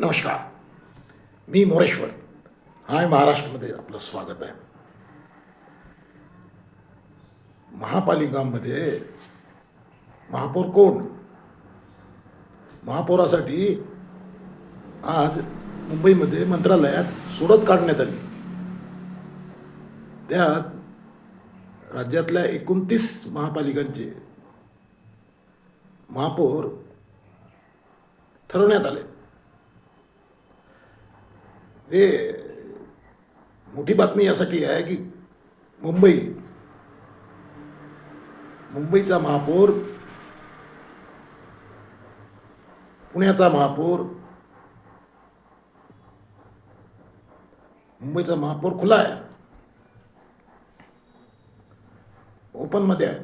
नमस्कार. मी मोरेश्वर. हाय महाराष्ट्रामध्ये आपलं स्वागत आहे. महापालिकांमध्ये महापौर कोण? महापौरासाठी आज मुंबईमध्ये मंत्रालयात सोडत काढण्यात आली. त्यात राज्यातल्या एकोणतीस महापालिकांचे महापौर ठरवण्यात आले. हे मोठी बातमी यासाठी आहे की मुंबई मुंबईचा महापौर पुण्याचा महापौर मुंबईचा महापौर खुला आहे. ओपनमध्ये आहे.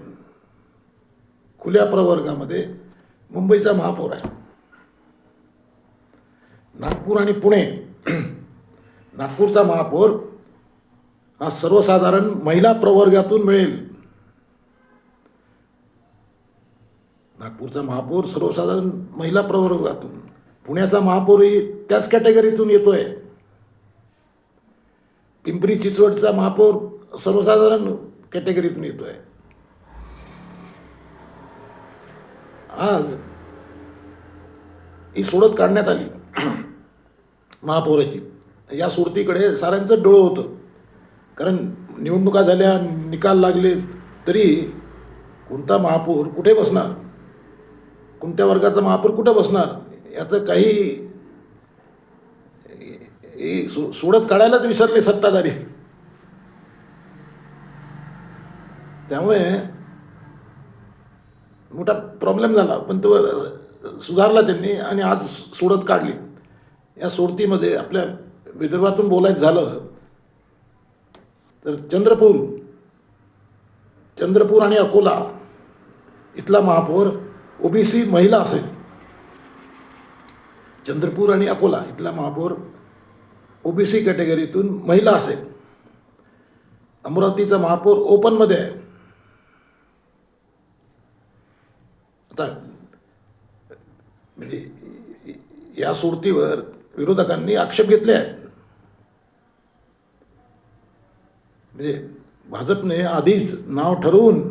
खुल्या प्रवर्गामध्ये मुंबईचा महापौर आहे. नागपूर आणि पुणे नागपूरचा महापौर हा सर्वसाधारण महिला प्रवर्गातून मिळेल. नागपूरचा महापौर सर्वसाधारण महिला प्रवर्गातून. पुण्याचा महापौरही त्याच कॅटेगरीतून येतोय. पिंपरी चिंचवडचा महापौर सर्वसाधारण कॅटेगरीतून येतोय. आज ही सोडत काढण्यात आली महापौराची. या सोडतीकडे साऱ्यांचं डोळं होतं. कारण निवडणुका झाल्या निकाल लागले तरी कोणता महापौर कुठे बसणार? कोणत्या वर्गाचा महापौर कुठे बसणार? याचं काही सो सोडत काढायलाच विसरले सत्ताधारी. त्यामुळे मोठा प्रॉब्लेम झाला. पण तो सुधारला त्यांनी आणि आज सोडत काढली. या सोडतीमध्ये आपल्या विदर्भातून बोलायचं झालं तर चंद्रपूर चंद्रपूर आणि अकोला इथला महापौर ओबीसी महिला असेल. चंद्रपूर आणि अकोला इथला महापौर ओबीसी कॅटेगरीतून महिला असेल. अमरावतीचा महापौर ओपनमध्ये आहे. आता म्हणजे या सोडतीवर विरोधकांनी आक्षेप घेतले आहेत. म्हणजे भाजपने आधीच नाव ठरवून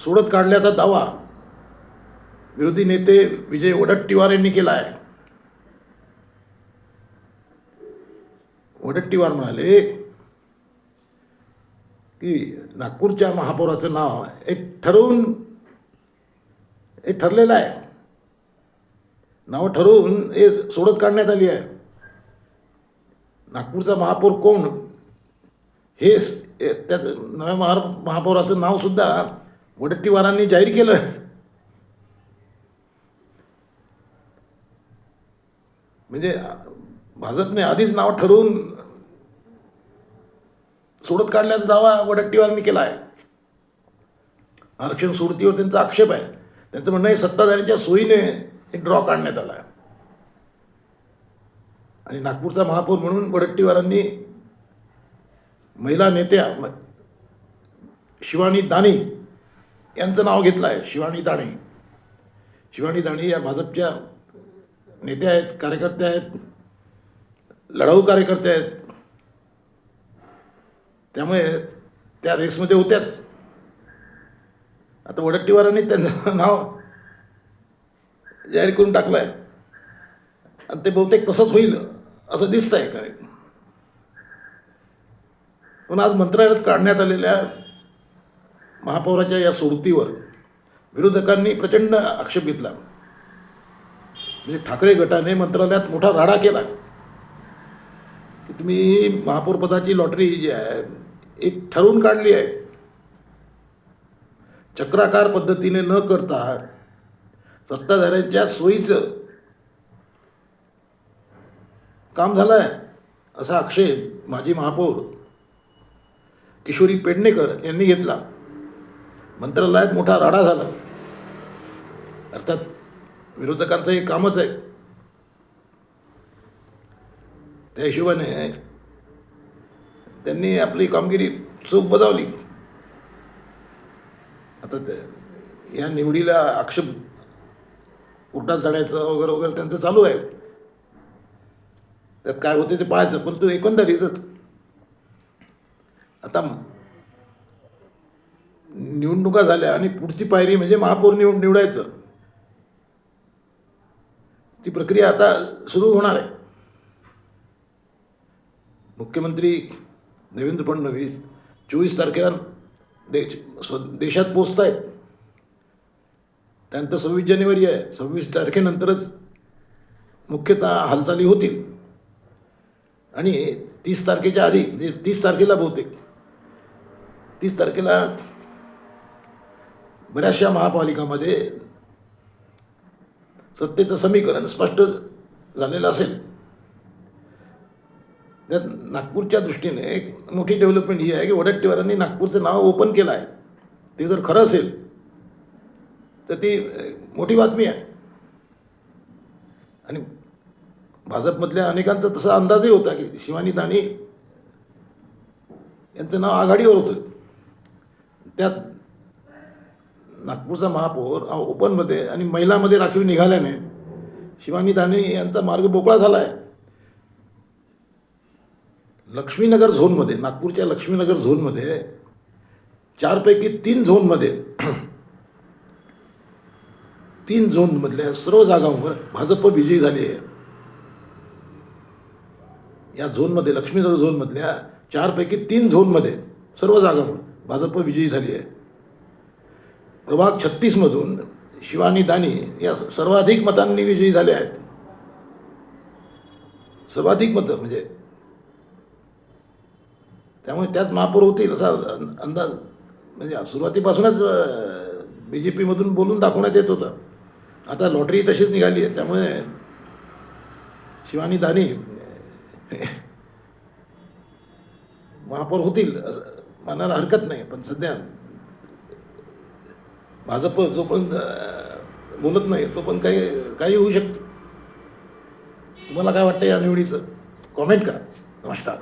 सोडत काढल्याचा दावा विरोधी नेते विजय वडट्टीवार यांनी केला आहे वडट्टीवार म्हणाले की नागपूरच्या महापौराचं नाव हे ठरवून हे ठरलेलं आहे. नाव ठरवून हे सोडत काढण्यात आली आहे. नागपूरचा महापौर कोण? हे त्याचं नव्या महा महापौराचं नावसुद्धा वडट्टीवारांनी जाहीर केलं. म्हणजे भाजपने आधीच नाव ठरवून सोडत काढल्याचा दावा वडट्टीवारांनी केला आहे. आरक्षण सोडतीवर त्यांचा आक्षेप आहे. त्यांचं म्हणणं आहे सत्ताधाऱ्यांच्या सोयीने हे ड्रॉ काढण्यात आला आहे. आणि नागपूरचा महापौर म्हणून वडट्टीवारांनी महिला नेत्या शिवानी दाणे यांचं नाव घेतलं आहे शिवानी दाणे. शिवानी दाणे या भाजपच्या नेत्या आहेत कार्यकर्त्या आहेत लढाऊ कार्यकर्ते आहेत. त्यामुळे त्या रेसमध्ये होत्याच. आता वडट्टीवारांनी त्यांचं नाव जाहीर करून टाकलं आहे आणि ते बहुतेक तसंच होईल असं दिसतं आहे काय पण आज मंत्रालयात काढण्यात आलेल्या महापौराच्या या सोडतीवर विरोधकांनी प्रचंड आक्षेप घेतला. म्हणजे ठाकरे गटाने मंत्रालयात मोठा राडा केला. की तुम्ही महापौरपदाची लॉटरी जी आहे एक ठरवून काढली आहे. चक्राकार पद्धतीने न करता सत्ताधाऱ्यांच्या सोयीचं काम झालं आहे असा आक्षेप माजी महापौर किशोरी पेडणेकर यांनी घेतला. मंत्रालयात मोठा राडा झाला. अर्थात विरोधकांचं हे कामच आहे. त्या हिशोबाने त्यांनी आपली कामगिरी चूक बजावली. आता या निवडीला आक्षेप कोर्टात जाण्याचं वगैरे वगैरे त्यांचं चालू आहे. त्यात काय होते ते पाहायचं पण तो एकंदरीतच आता निवडणुका झाल्या आणि पुढची पायरी म्हणजे महापौर निवड निवडायचं. ती प्रक्रिया आता सुरू होणार आहे. मुख्यमंत्री देवेंद्र फडणवीस चोवीस तारखेला देश स्व देशात पोचत आहेत त्यानंतर सव्वीस जानेवारी आहे. सव्वीस तारखेनंतरच मुख्यतः हालचाली होतील. आणि तीस तारखेच्या आधी म्हणजे तीस तारखेला बहुतेक. तीस तारखेला बऱ्याचशा महापालिकामध्ये सत्तेचं समीकरण स्पष्ट झालेलं असेल. त्यात नागपूरच्या दृष्टीने एक मोठी डेव्हलपमेंट ही आहे की वडट्टीवारांनी नागपूरचं नाव ओपन केलं आहे. ते जर खरं असेल तर ती मोठी बातमी आहे. आणि भाजपमधल्या अनेकांचा तसा अंदाजही होता की शिवानी दाणी यांचं नाव आघाडीवर होतं. त्यात नागपूरचा महापौर हा ओपनमध्ये आणि महिलामध्ये राखीव निघाल्याने शिवानी दाने यांचा मार्ग मोकळा झाला आहे लक्ष्मीनगर झोनमध्ये नागपूरच्या लक्ष्मीनगर झोनमध्ये चारपैकी तीन झोनमध्ये तीन झोनमधल्या सर्व जागांवर भाजप विजयी झाली आहे. या झोनमध्ये लक्ष्मीनगर झोनमधल्या चारपैकी तीन झोनमध्ये सर्व जागांवर भाजप विजयी झाली आहे. प्रभाग छत्तीसमधून शिवानी दानी या सर्वाधिक मतांनी विजयी झाल्या आहेत. सर्वाधिक मतं म्हणजे त्यामुळे त्याच महापौर होतील असा अंदाज म्हणजे सुरुवातीपासूनच बी जे पीमधून बोलून दाखवण्यात येत होतं. आता लॉटरी तशीच निघाली आहे त्यामुळे शिवानी दानी महापौर होतील असं मानायला हरकत नाही पण सध्या भाजप जोपर्यंत बोलत नाही तो पण काही काही होऊ शकतं. तुम्हाला काय वाटतं या निवडीचं? कॉमेंट करा. नमस्कार.